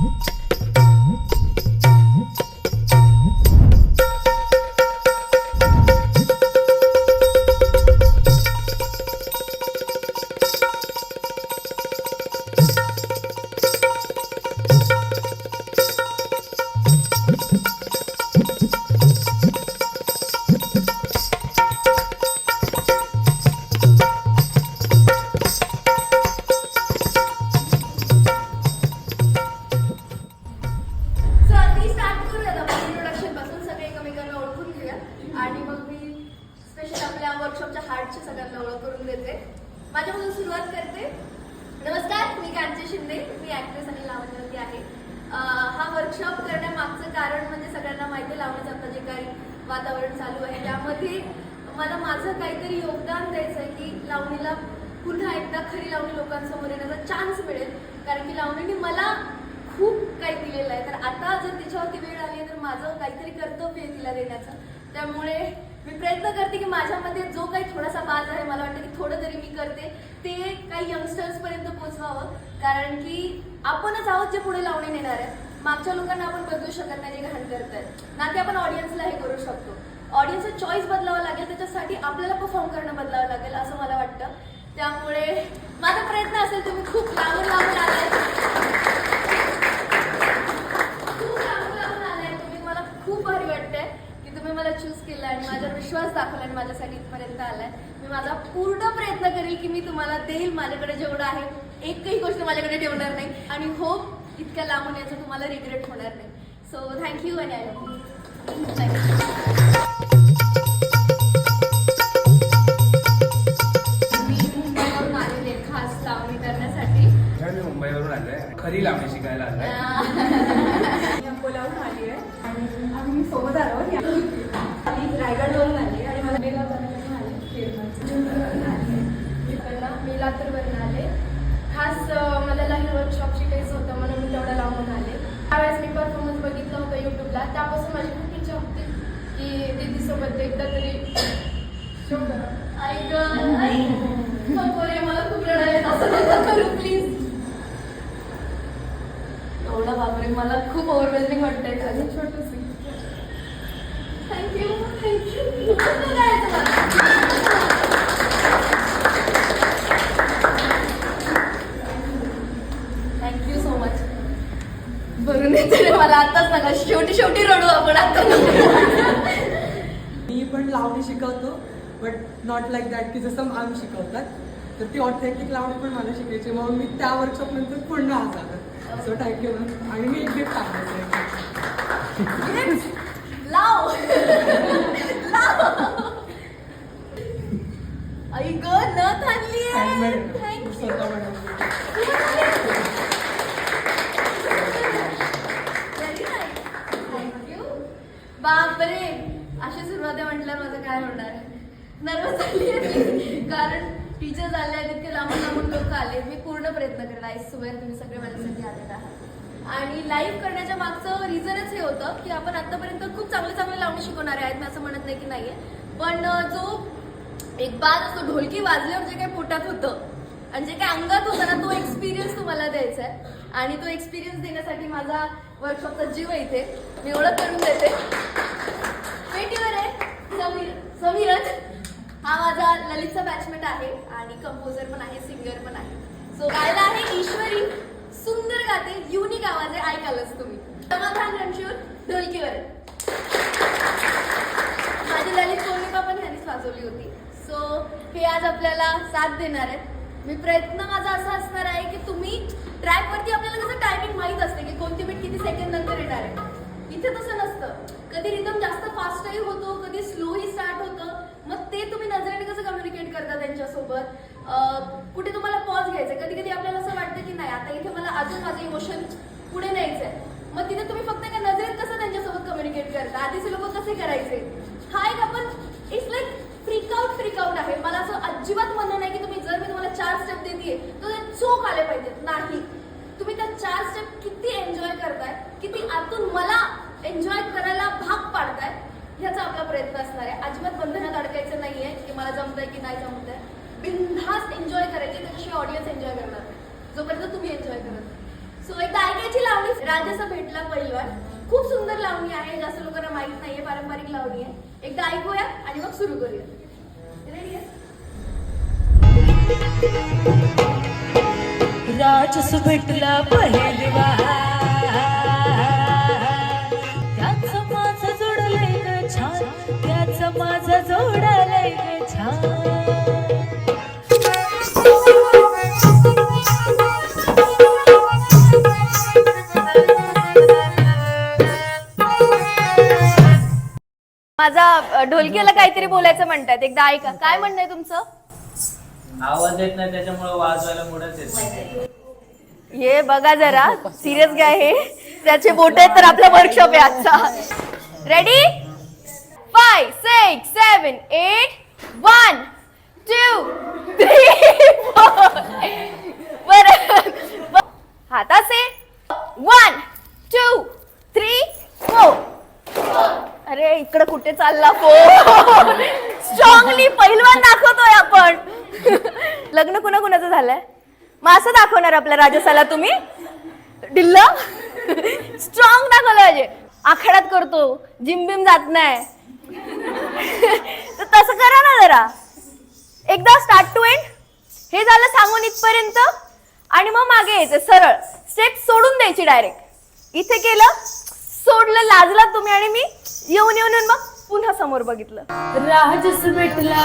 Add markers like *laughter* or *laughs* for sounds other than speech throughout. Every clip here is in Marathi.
सो पुन्हा एकदा खरी लावणी लोकांसमोर येण्याचा चान्स मिळेल. कारण की लावणीने मला खूप काही दिलेलं आहे. तर आता जर तिच्यावरती वेळ आली आहे तर माझं काहीतरी कर्तव्य आहे तिला देण्याचं. त्यामुळे मी प्रयत्न करते की माझ्यामध्ये जो काही थोडासा बाज आहे मला वाटतं की थोडं तरी मी करते ते काही यंगस्टर्स पर्यंत पोहोचवावं. कारण की आपणच आहोत जे पुढे लावणे नेणार आहे मागच्या लोकांना आपण बदलू शकत नाही जे घाण आहेत ना की आपण ऑडियन्सला हे करू शकतो. ऑडियन्सचा चॉईस बदलावा लागेल त्याच्यासाठी आपल्याला परफॉर्म करणं बदलावं लागेल असं मला वाटतं. त्यामुळे माझा प्रयत्न असेल तुम्ही खूप लांबून लांबून आलाय. खूप लांबून लांबून आलाय. तुम्ही मला खूप भारी वाटतंय की तुम्ही मला चूज केलं आणि माझा विश्वास दाखवला आणि माझ्यासाठी इथपर्यंत आलाय. मी माझा पूर्ण प्रयत्न करेल की मी तुम्हाला देईल. माझ्याकडे जेवढं आहे एकही गोष्ट माझ्याकडे ठेवणार नाही. आणि होप इतक्या लांबून याचं तुम्हाला रिग्रेट होणार नाही. सो थँक्यू आणि आय लव्ह थँक्यू नका शेवटी शेवटी रडू आपण आता. मी पण लावणी शिकवतो बट नॉट लाईक दॅट की जसं आम्ही शिकवतात तर ती ऑथेंटिक लावणी पण मला शिकायची. मग मी त्या वर्कशॉप नंतर पूर्ण आज आलं सो थँक्यू आणि मी एक गिफ्ट टाकणार लाव. ग नथ आणली थँक्यू बापरे! अशी सुरुवात आहे म्हटल्यावर माझं काय होणार? नर्वस झाली आहे कारण टीचर्स आले आहेत इतके लांबून लांबून लोक आले. मी पूर्ण प्रयत्न करेन आय सुवेर तुम्ही सगळे माझ्यासाठी आलेला आहात आणि लाईव्ह करण्याच्या मागचं रिझनच हे होतं की आपण आतापर्यंत खूप चांगले चांगले लावणी शिकवणारे आहेत मी असं म्हणत नाही की नाहीये. पण जो एक बाज असतो ढोलकी वाजल्यावर जे काही पोटात होतं आणि जे काही अंगात होतं ना तो एक्सपिरियन्स तुम्हाला द्यायचा आहे. आणि तो एक्सपिरियन्स देण्यासाठी माझा वर्कशॉपचा जीव इथे. मी ओळख करून देते. पेटीवर आहे. समीर समीरज हा माझा ललितचा बॅचमेट आहे आणि कंपोजर पण आहे सिंगर पण आहे. सो गायला आहे ईश्वरी. सुंदर गाते. युनिक आवाज आहे. ऐकालच तुम्ही. समाधान रणशूर ढोलकीवर. माझी ललित पौर्णिमा पण ह्यांनीच वाजवली होती. सो हे आज आपल्याला साथ देणार आहेत. मी प्रयत्न माझा असा असणार आहे की तुम्ही ट्रॅकवरती आपल्याला कसं टायमिंग माहीत असते की कोणती बीट किती सेकंड नंतर येणार आहे. इथे तसं नसतं. कधी रिदम जास्त फास्टही होतो कधी स्लोही स्टार्ट होतं. मग ते तुम्ही नजरेने कसं कम्युनिकेट करता त्यांच्यासोबत? कुठे तुम्हाला पॉज घ्यायचा कधी कधी आपल्याला असं वाटतं की नाही आता इथे मला अजून माझं इमोशन पुढे न्यायचं आहे मग तिथे तुम्ही फक्त एका नजरेत कसं त्यांच्यासोबत कम्युनिकेट करता? आधीचे लोक कसे करायचे? हा एक आपण इट्स लाईक फ्रिकआउट फ्रिकआउट आहे. मला असं अजिबात म्हणणं नाही की तुम्ही जर मी तुम्हाला देते तो ते चोख आले पाहिजेत. नाही. तुम्ही त्या चार स्टेप किती एन्जॉय करताय किती आतून मला एन्जॉय करायला भाग पाडताय ह्याचा आपला प्रयत्न असणार आहे. अजिबात बंधनात अडकायचं नाहीये की मला जमतंय की नाही जमतंय. बिनधास्त एन्जॉय करायची त्याच्याशिवाय ऑडियन्स एन्जॉय करणार जोपर्यंत तुम्ही एन्जॉय करत सो एकदा ऐकायची लावणी राजाचा भेटला पहिलवान खूप सुंदर लावणी आहे जास्त लोकांना माहीत नाहीये पारंपरिक लावणी आहे. एकदा ऐकूया आणि मग सुरू करूया. रेडी आहे राजस भेटला पहिलवा. त्याच जोडलंय ग छान. त्याच जोडलंय ग छान. माझा ढोलकीला काहीतरी बोलायचं म्हणतात. एकदा ऐका. काय म्हणणं आहे तुमचं? आवाज येत नाही त्याच्यामुळे वाजवायला मुळच येत नाही. ये बघा जरा सिरियस घ्या हे. त्याचे बोट आहेत तर आपला वर्कशॉप आहे आजचा. Ready five six seven eight one two three four हाताचे. वन टू थ्री फोर अरे इकडे कुठे चालला फोन? स्ट्रॉंगली पहिलवान दाखवतोय आपण. लग्न कुणा कुणाचं झालंय? मग असं दाखवणार आपल्या राजसाला तुम्ही? ढिल्ल? स्ट्रॉंग दाखवलं पाहिजे. आखाड्यात करतो. जिमबिम जात नाही. तर तसं करा ना जरा. एकदा स्टार्ट टू एंड हे झालं सांगून इथपर्यंत. आणि मग मागे यायचं सरळ. स्टेप सोडून द्यायची डायरेक्ट इथे केलं सोडलं लाजला तुम्ही आणि मी. येऊन येऊन येऊन मग पुन्हा समोर बघितलं. राजस भेटला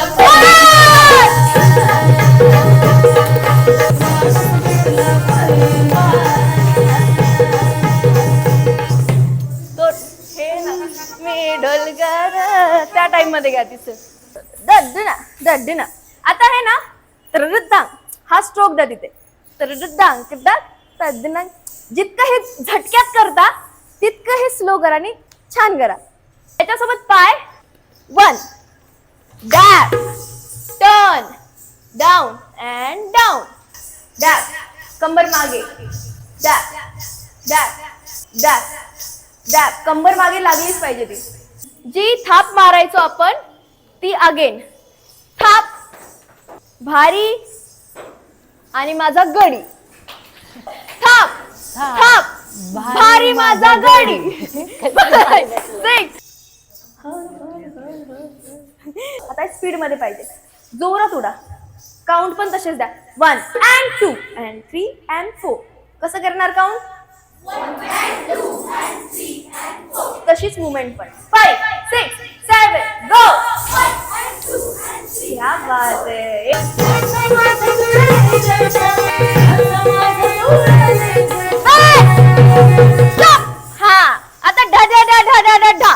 हे ना मी त्या टाइममध्ये घ्या तिचं दड्ड ना दड्ड ना. आता हे ना तरडांग हा स्ट्रोक द्या तिथे. किद्दा तद्दनांग जितकं हे झटक्यात करता तितकं हे स्लो करा आणि छान करा. त्याच्यासोबत पाय. One dab turn down and down dab कंबर मागे. डॅप डॅप डॅप डॅप कंबर मागे लागलीच पाहिजे ती. जी थाप मारायचो आपण ती अगेन थाप. भारी. आणि माझा गडी. थाप. थाप. भारी माझा गडी. *laughs* Six. आता स्पीडमध्ये पाहिजे. जोरात उडा. काउंट पण तसेच द्या. One and two and three and four कसं करणार काउंट तशीच मुवमेंट पण. फाईव्ह सिक्स सेवन गो क्या बात आहे. हा आता ढा ढा ढा ढा ढा ढा.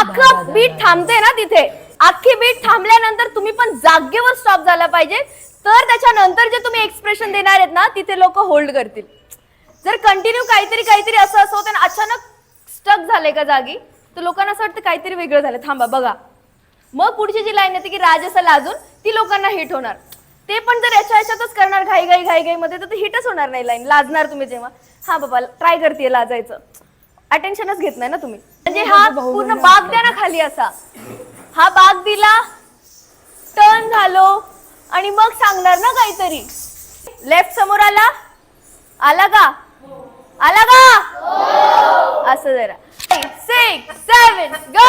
अख्खं बीट थांबते ना तिथे. अख्खी बीट थांबल्यानंतर तुम्ही पण जागेवर स्टॉप झाला पाहिजे. तर त्याच्यानंतर जे तुम्ही एक्सप्रेशन देणार आहेत ना तिथे लोक होल्ड करतील. जर कंटिन्यू काहीतरी काहीतरी असं असं होतं अचानक स्टक झाले का जागी तर लोकांना असं वाटतं काहीतरी वेगळं झालं. थांबा बघा. मग पुढची जी लाईन येते की राज असं लाजून ती लोकांना हिट होणार. ते पण जर याच्या याच्यातच करणार घाई घाई घाई घाई मध्ये तर हिटच होणार नाही लाईन लाजणार तुम्ही जेव्हा. हा बाबा ट्राय करते लाजायचं. अटेन्शनच घेत नाही ना तुम्ही. म्हणजे हा पूर्ण बाग द्या ना खाली असा. हा बाग दिला टर्न झालो आणि मग सांगणार ना काहीतरी. लेफ्ट समोर आला? आला का? आला का? असं जरा. सिक्स सेवन गो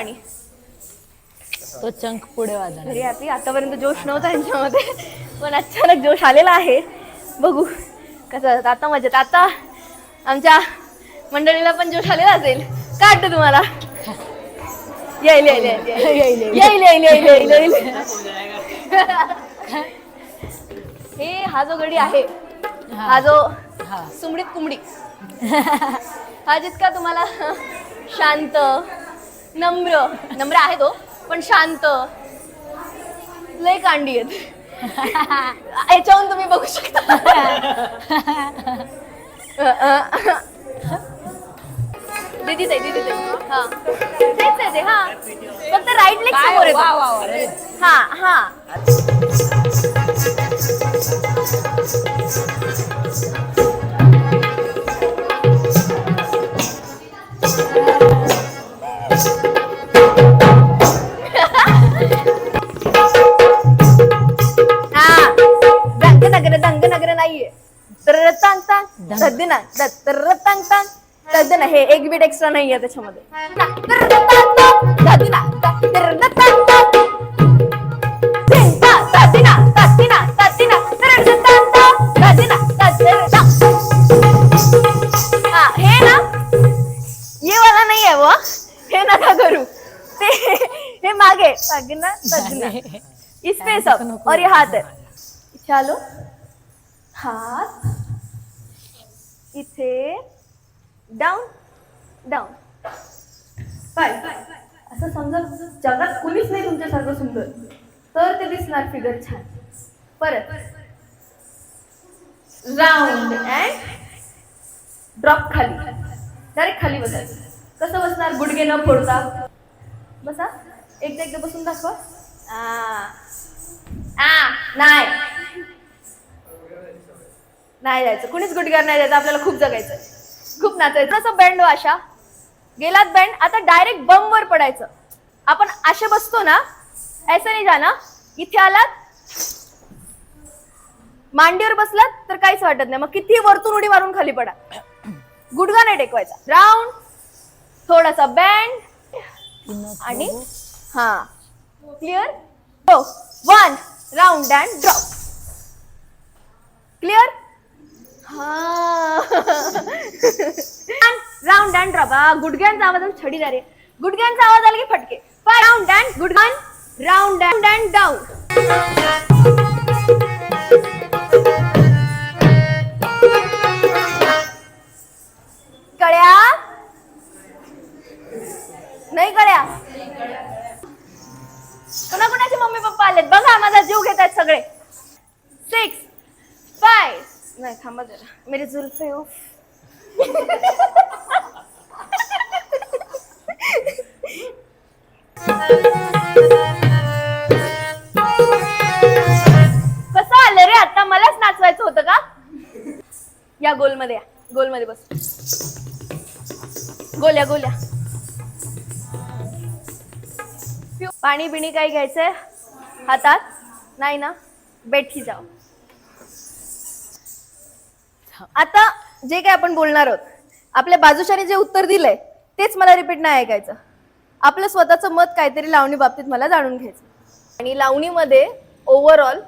पाणी. तो चंक पुढे आपली आतापर्यंत जोश नव्हता यांच्यामध्ये पण अचानक जोश आलेला आहे. बघू कसं आता मजेत. आता आमच्या मंडळीला पण जोश आलेला असेल. काय वाटत तुम्हाला. *laughs* येईल येईल येईल येईल. येईल येईल. हे हा जो गडी आहे हा. जो सुमडीत कुमडी. हा जितका तुम्हाला शांत नम्र नम्र आहे तो पण शांत. लय कांडी आहेत. याच्याहून तुम्ही बघू शकता. दीदी ताई दीदी ताई हा. तेच आहे ते हा. फक्त राईट लेग समोर. येतो हा हा. तद्दिना तत्तरतांग तांग तद्दिना हे एक बीट एक्स्ट्रा नाहीये त्याच्यामध्ये तांग. तांग. तत्तरतांग. हा, हे ना ये वाला नाही आहे वो हे नका करू ते हे मागे तद्दिना, तद्दिना. इसपे सब और ये हाथ है चलो हात इथे डाऊन डाऊन पाय असं समजा जगात कुणीच नाही तुमच्यासारखं सुंदर. तर ते दिसणार फिगर छान. परत. राऊंड अँड ड्रॉप खाली. डायरेक्ट खाली बसायचं कसं बसणार? गुडघे न फोडता. बसा. एकदा एकदा बसून दाखवा. आ. आ. नाही. नाही जायचं. कुणीच गुडघ्यावर नाही जायचं. आपल्याला खूप जगायचं खूप नाचायचं असं बँड अशा गेलात बँड आता डायरेक्ट बम वर पडायचं. आपण असे बसतो ना ऐसे नाही जाना इथे आलात. मांडीवर बसलात तर काहीच वाटत नाही. मग किती वरतून उडी मारून खाली पडा. गुडघा नाही टेकवायचा. राऊंड थोडासा बँड आणि हा. क्लिअर हो. One round and drop clear round and drop गुडघ्यांचा आवाज आणि छडी रे. गुडघ्यांचा आवाज आला की फटके. पाय राऊंड अँड गुडघान राऊंड अँड अँड डाऊन कळ्या? नाही कळ्या? कोणाकोणाचे मम्मी पप्पा आलेत? बघा माझा जीव घेतात सगळे. सिक्स फाय नाही थांबा जरा. मेरी जुल्फे उफ. कसं आलं रे आता? मलाच नाचवायचं होतं का? या गोलमध्ये या. गोलमध्ये बस. गोल्या गोल्या पाणी बिणी काही घ्यायचंय? हातात? नाही ना? बेठी जाऊ. आता जे काय आपण बोलणार आहोत आपल्या बाजूशाने जे उत्तर दिलंय तेच मला रिपीट नाही ऐकायचं. आपलं स्वतःचं मत काहीतरी लावणी बाबतीत मला जाणून घ्यायचं. आणि लावणीमध्ये ओव्हरऑल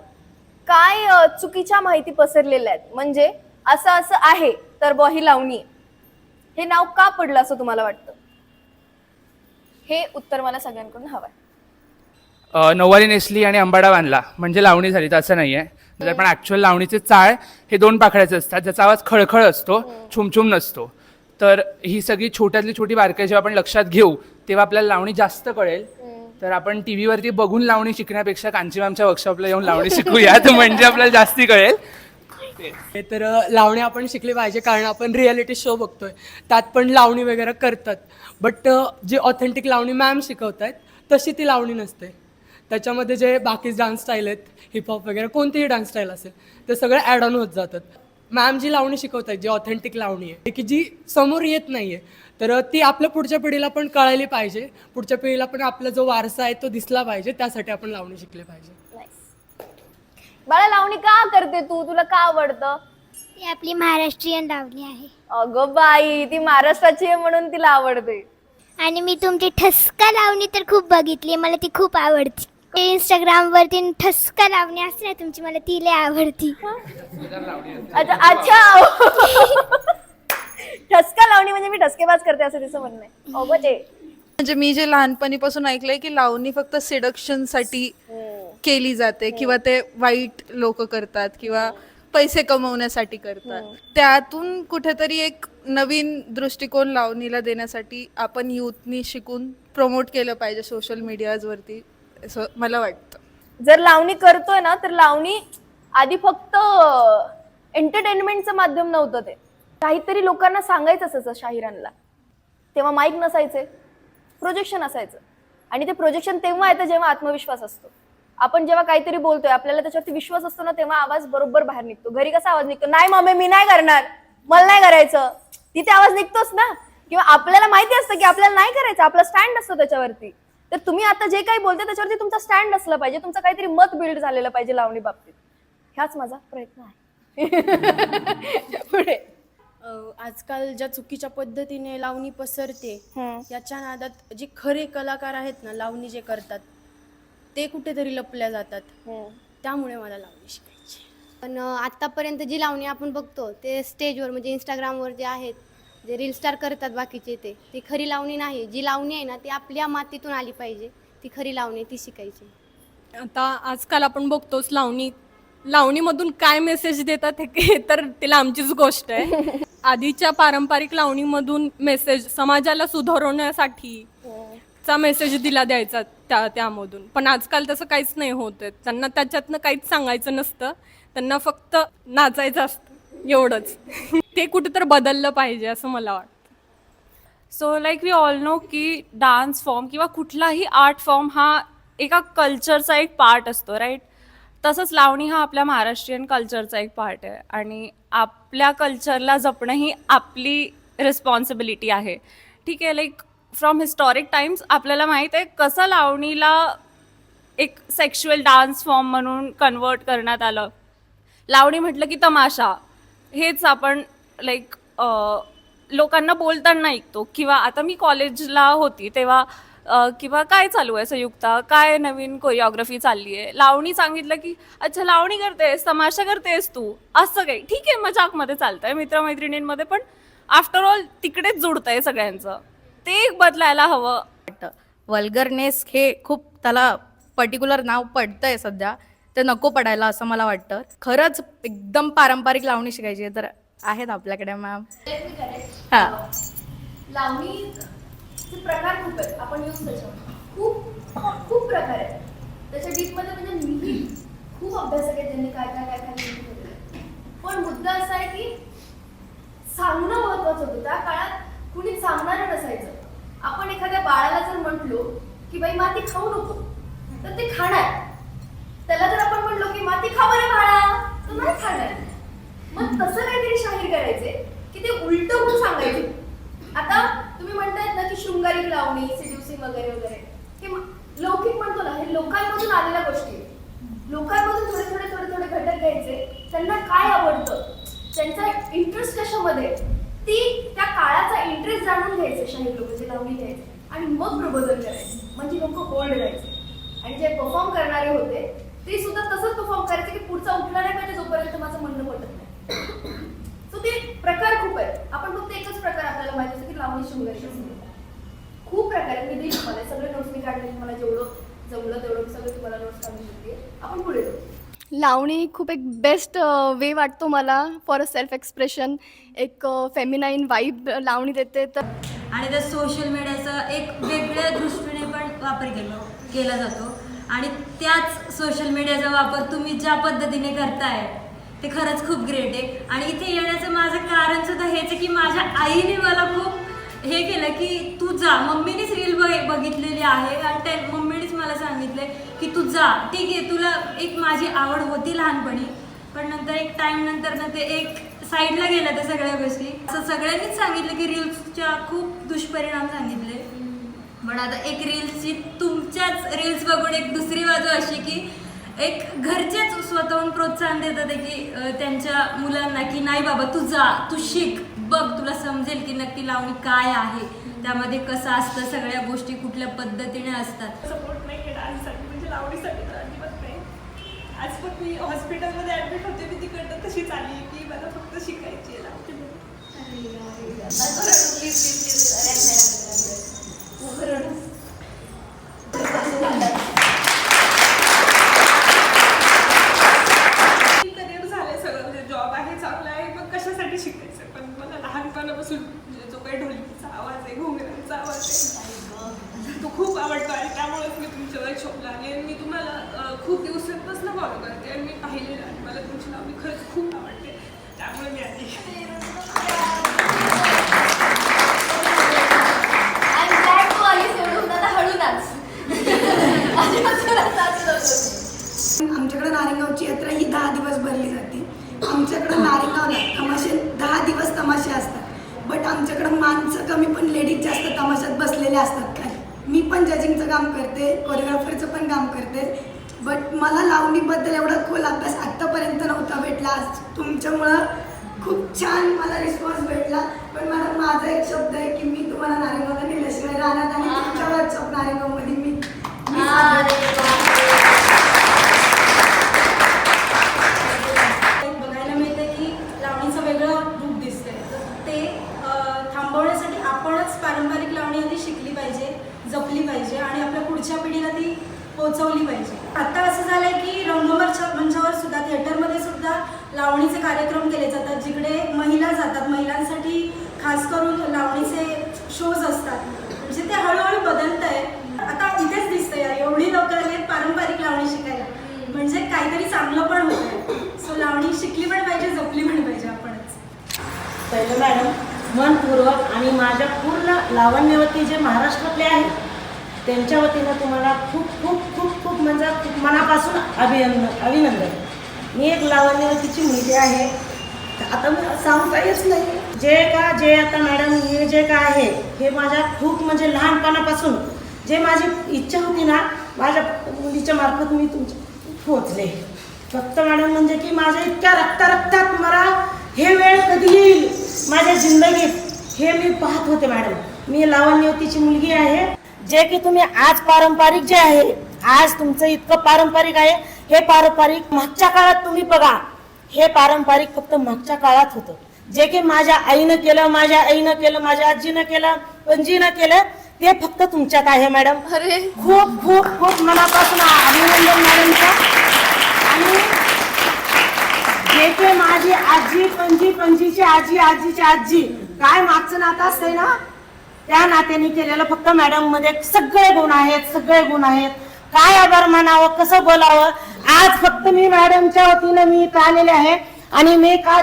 काय चुकीच्या माहिती पसरलेल्या आहेत? म्हणजे असं असं आहे तर बॉ ही लावणी हे नाव का पडलं असं तुम्हाला वाटतं? हे उत्तर मला सगळ्यांकडून हवंय. आहे नऊवारी नेसली आणि अंबाडा बांधला म्हणजे लावणी झाली तर असं नाही आहे तर पण ऍक्च्युअल लावणीचे चाळ हे दोन पाकळ्याचे असतात ज्याचा आवाज खळखळ असतो छुमछुम नसतो. तर ही सगळी छोट्यातली छोटी बारकाई जेव्हा आपण लक्षात घेऊ तेव्हा आपल्याला लावणी जास्त कळेल. तर आपण टी व्हीवरती बघून लावणी शिकण्यापेक्षा कांचीमामच्या वर्कशॉपला येऊन लावणी *laughs* शिकूयात म्हणजे आपल्याला जास्ती कळेल. हे तर लावणी आपण शिकली पाहिजे कारण आपण रियालिटी शो बघतोय. त्यात पण लावणी वगैरे करतात. बट जी ऑथेंटिक लावणी मॅम शिकवत आहेत तशी ती लावणी नसते. त्याच्यामध्ये जे बाकी डान्स स्टाईल आहेत हिपहॉप वगैरे कोणतीही डान्स स्टाईल असेल ते सगळे ॲड ऑन होत जातात. मॅम जी लावणी शिकवत आहेत जी ऑथेंटिक लावणी आहे की जी समोर येत नाही आहे तर ती आपल्या पुढच्या पिढीला पण कळायला पाहिजे. पुढच्या पिढीला पण आपला जो वारसा आहे तो दिसला पाहिजे. त्यासाठी आपण लावणी शिकली पाहिजे. बाळा लावणी का करते तू? तुला का आवडतं? ती आपली महाराष्ट्रीयन लावणी आहे. अगं बाई ती महाराष्ट्राची आहे म्हणून तिला आवडते. आणि मी तुमची ठसका लावणी तर खूप बघितली मला ती खूप आवडते. इंस्टाग्राम वरती ठसका लावणी असते ना तुमची मला ती लय आवडती. अच्छा. अच्छा. ठसका लावणी म्हणजे मी ठसकेबाज करते असं तिचं म्हणणं आहे. अगं ते म्हणजे मी जे लहानपणीपासून ऐकलंय की लावणी फक्त सिडक्शनसाठी केली जाते किंवा ते वाईट लोक करतात किंवा पैसे कमवण्यासाठी करतात. त्यातून कुठेतरी एक नवीन दृष्टिकोन लावणीला देण्यासाठी आपण युथनी शिकून प्रमोट केलं पाहिजे सोशल मीडियाजवरती असं मला वाटतं. जर लावणी करतोय ना तर लावणी आधी फक्त एंटरटेनमेंटचं माध्यम नव्हतं ते. काहीतरी लोकांना सांगायचं असायचं शाहिरांना तेव्हा माईक नसायचे प्रोजेक्शन असायचं. आणि ते प्रोजेक्शन तेव्हा येतं जेव्हा आत्मविश्वास असतो. आपण जेव्हा काहीतरी बोलतोय आपल्याला त्याच्यावरती विश्वास असतो ना तेव्हा आवाज बरोबर बाहेर निघतो. घरी कसा आवाज निघतो? नाही मम्मी मी नाही करणार. मला नाही करायचं. तिथे आवाज निघतोच ना. किंवा आपल्याला माहिती असतं की आपल्याला नाही करायचं. आपला स्टँड असतो त्याच्यावरती. तर तुम्ही आता जे काही बोलते त्याच्यावरती तुमचा स्टँड असला पाहिजे. तुमचं काहीतरी मत बिल्ड झालेलं पाहिजे लावणी बाबतीत. ह्याच माझा प्रयत्न आहे. *laughs* पुढे. आजकाल ज्या चुकीच्या पद्धतीने लावणी पसरते याच्या नादात जे खरे कलाकार आहेत ना लावणी जे करतात ते कुठेतरी लपल्या जातात. त्यामुळे मला लावणी शिकायची पण अ, आत्तापर्यंत जी लावणी आपण बघतो ते स्टेजवर म्हणजे इंस्टाग्रामवर जे आहेत जे रील स्टार करतात बाकीचे ते ती खरी लावणी नाही. जी लावणी आहे ना ती आपल्या मातीतून आली पाहिजे. ती खरी लावणी ती शिकायची. आता आजकाल आपण बघतोच लावणी. लावणीमधून काय मेसेज देतात हे तर ते लांबचीच गोष्ट आहे. *laughs* आधीच्या पारंपरिक लावणीमधून मेसेज समाजाला सुधारवण्यासाठी चा मेसेज दिला द्यायचा त्या त्यामधून. पण आजकाल तसं काहीच नाही होत त्यांना त्याच्यातनं काहीच सांगायचं नसतं. त्यांना फक्त नाचायचं असतं. एवढंच. ते कुठेतरी बदललं पाहिजे असं मला वाटतं. So like we all know की डान्स फॉर्म किंवा कुठलाही आर्ट फॉर्म हा एका कल्चरचा एक पार्ट असतो राईट तसंच लावणी हा आपल्या महाराष्ट्रीयन कल्चरचा एक पार्ट आहे. आणि आपल्या कल्चरला जपणं ही आपली रिस्पॉन्सिबिलिटी आहे. ठीक आहे लाईक फ्रॉम हिस्टॉरिक टाइम्स आपल्याला माहीत आहे कसं लावणीला एक सेक्शुअल डान्स फॉर्म म्हणून कन्वर्ट करण्यात आलं. लावणी म्हटलं की तमाशा. हेच आपण लाईक लोकांना बोलताना ऐकतो. किंवा आता मी कॉलेजला होती तेव्हा किंवा काय चालू आहे संयुक्ता? काय नवीन कोरिओग्राफी चालली आहे? लावणी सांगितलं की अच्छा लावणी करतेस तमाशा करतेस तू. असं काही. ठीक आहे मजाकमध्ये चालतंय मित्रमैत्रिणींमध्ये पण आफ्टर ऑल तिकडेच आहे सगळ्यांचं. ते एक बदलायला हवं. वाटतं. वल्गरनेस हे खूप त्याला पर्टिक्युलर नाव पडतंय सध्या. ते नको पडायला असं मला वाटतं. खरंच एकदम पारंपरिक लावणी शिकायची आहे तर आहेत आपल्याकडे मॅम हां. लावणीचे प्रकार खूप आहेत. आपण यूज त्याच्यावर खूप खूप प्रकार आहेत. त्याच्या डीपमध्ये म्हणजे मीही खूप अभ्यास केले त्यांनी काय काय काय काय पण मुद्दा असा आहे की सांगणं महत्वाचं होतं. त्या काळात कुणी सांगणारं नसायचं. आपण एखाद्या बाळाला जर म्हटलो की बाई माती खाऊ नको. तर ते खाणार. त्याला जर आपण म्हणलो की माती खा बरं बाळा. तो नाही खाणार. मग तसं काहीतरी शाहीर करायचे की ते उलट होऊन सांगायचे. आता तुम्ही म्हणतायत ना की शृंगारिक लावणी सिड्युसिंग वगैरे वगैरे. हे लौकिक म्हणतो ना हे लोकांमधून आलेल्या गोष्टी. लोकांमधून थोडे थोडे थोडे थोडे घटक घ्यायचे. त्यांना काय आवडतं? त्यांचा इंटरेस्ट कशामध्ये? ती त्या काळाचा इंटरेस्ट जाणून घ्यायचे शाहीर लोक जे लावणी घ्यायचे. आणि मग प्रबोधन करायचे. म्हणजे लोक होल्ड राहायचे आणि जे परफॉर्म करणारे होते ते सुद्धा तसंच परफॉर्म करायचे की पुढचा उठला नाही पाहिजे जोपर्यंत माझं म्हणणं पटत नाही. सो ते प्रकार खूप आहेत. आपण फक्त एकच प्रकार आपल्याला माहिती असतो की लावणी असते खूप प्रकार आहेत. मी देईन तुम्हाला. सगळे नोट्स मी काढले. मला जेवढं जमलं तेवढं मी सगळं तुम्हाला नोट्स काढू शकते आपण पुढे जाऊ. लावणी खूप एक बेस्ट वे वाटतो मला फॉर अ सेल्फ एक्सप्रेशन एक फेमिनाईन वाईब लावणी देते तर. आणि त्या सोशल मीडियाचा एक वेगळ्या दृष्टीने पण वापर केला केला जातो. आणि त्याच सोशल मीडियाचा वापर तुम्ही ज्या पद्धतीने करताय ते खरंच खूप ग्रेट आहे. आणि इथे येण्याचं माझं कारण सुद्धा हेच आहे की माझ्या आईने मला खूप हे केलं की तू जा. मम्मीनेच रील बघ बघितलेली आहे आणि त्या मम्मीनेच मला सांगितलंय की तू जा. ठीक आहे तुला एक माझी आवड होती लहानपणी पण नंतर एक टाइम नंतर ना ते एक साईडला गेलं त्या सगळ्या गोष्टी. असं सगळ्यांनीच सांगितलं की रील्सच्या खूप दुष्परिणाम सांगितले पण आता एक रील्सची तुमच्याच रील्स बघून एक दुसरी बाजू अशी की एक घरचेच स्वतःहून प्रोत्साहन देतात की त्यांच्या मुलांना की नाही बाबा तू जा तू शिक बघ तुला समजेल की नक्की लावणी काय आहे त्यामध्ये कसं असतं सगळ्या गोष्टी कुठल्या पद्धतीने असतात सपोर्ट नाही केला म्हणजे लावणीसाठी तर अजिबात नाही आज पण मी हॉस्पिटलमध्ये ॲडमिट होते मी तिकडनं तशीच आली की मला फक्त शिकायची आहे लावणी करिअर झालंय सगळं म्हणजे जॉब आहे चांगला आहे मग कशासाठी शिकायचं? पण मला लहानपणापासून म्हणजे जो काही ढोलकीचा आवाज आहे घोंगड्यांचा आवाज आहे तो खूप आवडतो आणि त्यामुळेच मी तुमच्या वर्कशॉपला आली आणि मी तुम्हाला खूप दिवसांपासून फॉलो करते आणि मी पाहिलेलं आणि मला तुमची लावणी खरंच खूप आवडते. त्यामुळे मी आली आय एम ग्लॅड तू आलीस एवढं होतं आता हळू नाच अजिबात जोरात नाचू नको. आमच्याकडे नारेगावची यात्रा ही दहा दिवस भरली जाते नारेगावला तमाशे दहा दिवस तमाशे असतात. बट आमच्याकडं माणसं कमी पण लेडीज जास्त तमाशात बसलेल्या असतात काय मी पण जजिंगचं काम करते कोरिओग्राफरचं पण काम करते. बट मला लावणीबद्दल एवढा खोल अभ्यास आत्तापर्यंत नव्हता भेटला. आज तुमच्यामुळं खूप छान मला रिस्पॉन्स भेटला. पण मॅडम माझा एक शब्द आहे की मी तुम्हाला नारेगावला नेल्याशिवाय राहणार आणि तुमच्या वर्कशॉप नारेगावमध्ये मी मी सादर बघायला मिळतं की लावणीचं वेगळं रूप दिसतंय तर ते अं, थांबवण्यासाठी आपणच पारंपरिक लावणी आधी शिकली पाहिजे जपली पाहिजे आणि आपल्या पुढच्या पिढीला ती पोहोचवली पाहिजे आता असं झालंय की रंगमंच मंचावर सुद्धा थिएटरमध्ये सुद्धा लावणीचे कार्यक्रम केले जातात जिकडे महिला जातात महिलांसाठी खास करून लावणीचे शोज असतात. म्हणजे ते हळूहळू बदलत आहे आता इथेच दिसतंय. यार एवढी लोक आली पारंपरिक लावणी शिकायला. म्हणजे काहीतरी चांगलं पण होत आहे सो लावणी शिकली पण पाहिजे जपली पण पाहिजे आपणच. पहिलं मॅडम मनपूर्वक आणि माझ्या पूर्ण लावण्यवती जे महाराष्ट्रातले आहेत त्यांच्या वतीनं तुम्हाला खूप खूप खूप खूप म्हणजे खूप मनापासून अभिनंदन अभिनंदन. मी एक लावण्यवतीची मुलगी आहे. आता मी सांगता येत नाही. जे का जे आता मॅडम हे जे काय आहे हे माझ्या खूप म्हणजे लहानपणापासून जे माझी इच्छा होती ना माझ्या मुलीच्या मार्फत मी तुमच्या पोचले फक्त मॅडम म्हणजे की माझ्या इतक्या रक्ता रक्तात मला हे वेळ कधी येईल? माझ्या जिंदगीत हे मी पाहत होते मॅडम. मी लावण्यवतीची मुलगी आहे. जे की तुम्ही आज पारंपरिक जे आहे आज तुमचं इतकं पारंपरिक आहे हे पारंपरिक मागच्या काळात तुम्ही बघा. हे पारंपरिक फक्त मागच्या काळात होतं. जे की माझ्या आईनं केलं माझ्या आईनं केलं माझ्या आजीनं केलं पणजीनं केलं ते फक्त तुमच्यात आहे मॅडम. अरे. खूप खूप खूप मनापासून अभिनंदन मॅडमचं. आणि जे ते माझी आजी पणजी पणजीची आजी आजीची आजी काय मागचं नातं असतंय ना? त्या नात्याने केलेलं फक्त मॅडममध्ये सगळे गुण आहेत सगळे गुण आहेत. काय आभार मानावं कसं बोलावं? आज फक्त मी मॅडमच्या वतीनं मी इथं आलेले आहे. आणि मी का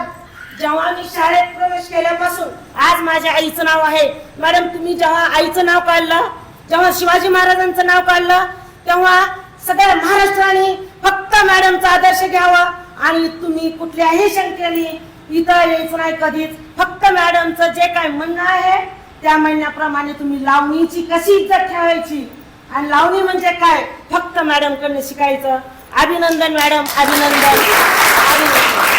जेव्हा मी शाळेत प्रवेश केल्यापासून आज माझ्या आईचं नाव आहे. मॅडम तुम्ही जेव्हा आईचं नाव काढलं जेव्हा शिवाजी महाराजांचं नाव काढलं तेव्हा सगळ्या महाराष्ट्राने फक्त मॅडमचा आदर्श घ्यावा आणि तुम्ही कुठल्याही शंकेने इथं यायचं नाही कधीच. फक्त मॅडमचं जे काय म्हणणं आहे त्या म्हणण्याप्रमाणे तुम्ही लावणीची कशी इज्जत ठेवायची? आणि लावणी म्हणजे काय? फक्त मॅडमकडनं शिकायचं. अभिनंदन मॅडम अभिनंदन. अभिनंदन.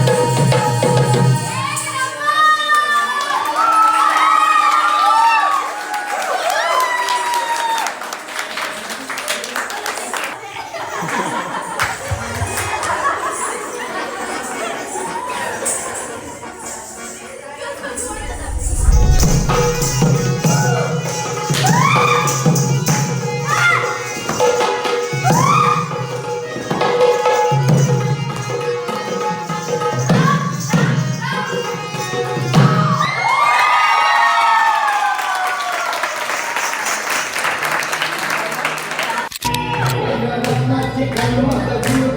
भैरवा. मी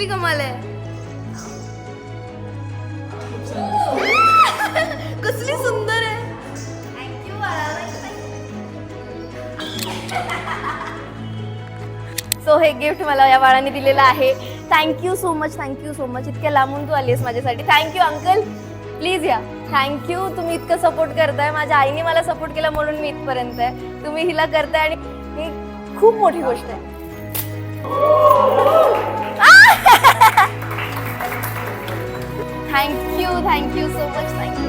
कसली कमाल आहे? *laughs* कसली सुंदर आहे. सो हे गिफ्ट मला या बाळाने दिलेलं आहे. Thank you so much thank you so much इतक्या लांबून तू आलीस माझ्यासाठी. थँक्यू अंकल प्लीज या. थँक्यू तुम्ही इतकं सपोर्ट करताय. माझ्या आईने मला सपोर्ट केला म्हणून मी इथपर्यंत आहे. तुम्ही हिला करताय आणि ही खूप मोठी गोष्ट आहे. Thank you thank you so much thank you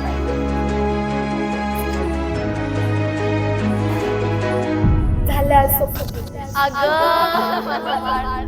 झालं अगं माझं बाळ.